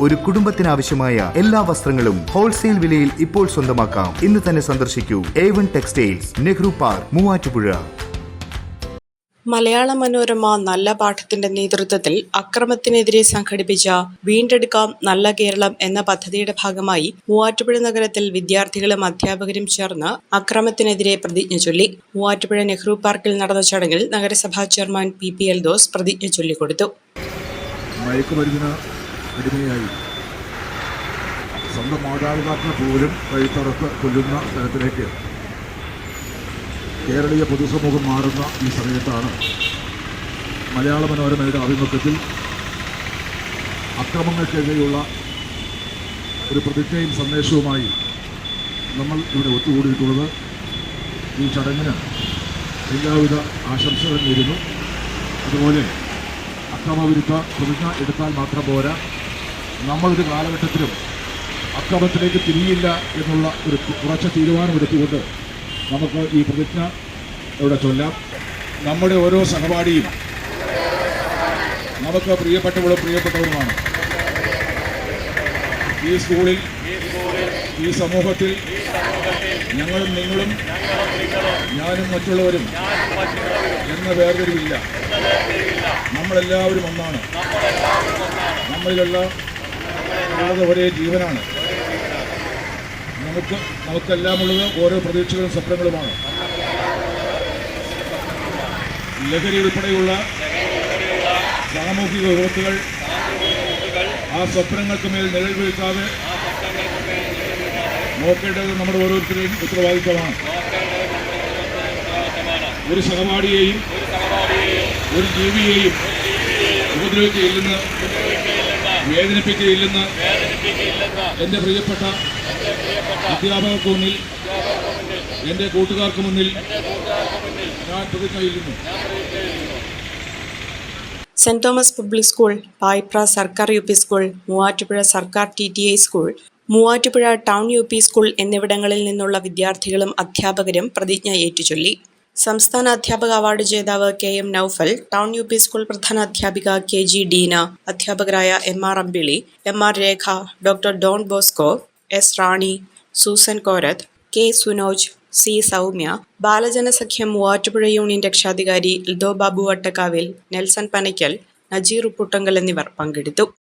ഒരു കുടുംബത്തിനാവശ്യമായ എല്ലാ വസ്ത്രങ്ങളും ഹോൾസെയിൽ വിലയിൽ ഇപ്പോൾ സ്വന്തമാക്കാം. ഇന്ന് തന്നെ സന്ദർശിക്കൂ. A one textiles Nehru park Muvattupuzha. Malayala Manorama നല്ല പാഠത്തിന്റെ നേതൃത്വത്തിൽ അക്രമത്തിനെതിരെ സംഘടിപ്പിച്ച വീണ്ടെടുക്കാം നല്ല കേരളം എന്ന പദ്ധതിയുടെ ഭാഗമായി മൂവാറ്റുപുഴ നഗരത്തിൽ വിദ്യാർത്ഥികളും അധ്യാപകരും ചേർന്ന് അക്രമത്തിനെതിരെ പ്രതിജ്ഞ ചൊല്ലി. മൂവാറ്റുപുഴ നെഹ്റു പാർക്കിൽ നടന്ന ചടങ്ങിൽ നഗരസഭാ chairman P P Eldhose പ്രതിജ്ഞ ചൊല്ലിക്കൊടുത്തു. അടിമയായി സ്വന്തം മാതാപിതാക്കളെ പോലും കഴുത്തറത്ത് കൊല്ലുന്ന തരത്തിലേക്ക് കേരളീയ പൊതുസമൂഹം മാറുന്ന ഈ സമയത്താണ് മലയാള മനോരമയുടെ ആഭിമുഖ്യത്തിൽ അക്രമങ്ങൾക്കെതിരെയുള്ള ഒരു പ്രതിജ്ഞയും സന്ദേശവുമായി നമ്മൾ ഇവിടെ ഒത്തുകൂടിയിട്ടുള്ളത്. ഈ ചടങ്ങിന് എല്ലാവിധ ആശംസകൾ നേരുന്നു. അതുപോലെ അക്രമവിരുദ്ധ പ്രതിജ്ഞ എടുത്താൽ മാത്രം പോരാ. നമ്മളൊരു കാലഘട്ടത്തിലും അക്രമത്തിലേക്ക് തിരിയില്ല എന്നുള്ള ഒരു ഉറച്ച തീരുമാനമെടുത്തുകൊണ്ട് നമുക്ക് ഈ പ്രതിജ്ഞ ഇവിടെ ചൊല്ലാം. നമ്മുടെ ഓരോ സഹപാഠിയും നമുക്ക് പ്രിയപ്പെട്ടവളും പ്രിയപ്പെട്ടവരുമാണ് ഈ സ്കൂളിൽ ഈ സമൂഹത്തിൽ ഞങ്ങളും നിങ്ങളും ഞാനും മറ്റുള്ളവരും എന്ന വേർതിരിവില്ല. നമ്മളെല്ലാവരും ഒന്നാണ്. നമ്മളിലുള്ള ഉള്ളത് ഒരേ ജീവനാണ്. നമുക്ക് നമുക്കെല്ലാം ഉള്ളത് ഓരോ പ്രതീക്ഷകളും സ്വപ്നങ്ങളുമാണ്. ലഹരി ഉൾപ്പെടെയുള്ള സാമൂഹിക വിപത്തുകൾ ആ സ്വപ്നങ്ങൾക്ക് മേൽ നിഴൽ വീഴ്ത്താതെ നോക്കേണ്ടത് നമ്മുടെ ഓരോരുത്തരുടെയും ഉത്തരവാദിത്തമാണ്. ഒരു സഹപാഠിയെയും ഒരു ജീവിയെയും ഉപദ്രവിക്കുകയില്ലെന്ന് വേദനിപ്പിക്കുകയില്ലെന്ന് എന്റെ പ്രിയപ്പെട്ട അധ്യാപകർക്ക് മുന്നിൽ എന്റെ കൂട്ടുകാർക്ക് മുന്നിൽ ഞാൻ പ്രതിജ്ഞയിരുന്നു Saint Thomas public school Payipra സർക്കാർ യു പി സ്കൂൾ മൂവാറ്റുപുഴ സർക്കാർ T T I school Muvattupuzha town U P school എന്നിവിടങ്ങളിൽ നിന്നുള്ള വിദ്യാർത്ഥികളും അധ്യാപകരും പ്രതിജ്ഞ ഏറ്റുചൊല്ലി. സംസ്ഥാന അധ്യാപക അവാർഡ് ജേതാവ് K M Noufal town U P school പ്രധാന അധ്യാപിക കെ ജി ഡീന അധ്യാപകരായ M R Ambili M R Rekha doctor Don Bosco S Rani Susan Korath K Sunoj C Soumya Balajanasakhyam Muvattupuzha union രക്ഷാധികാരി ലിതോ ബാബു വട്ടക്കാവിൽ നെൽസൺ പനയ്ക്കൽ നജീർ ഉപ്പുട്ടങ്കൽ എന്നിവർ പങ്കെടുത്തു.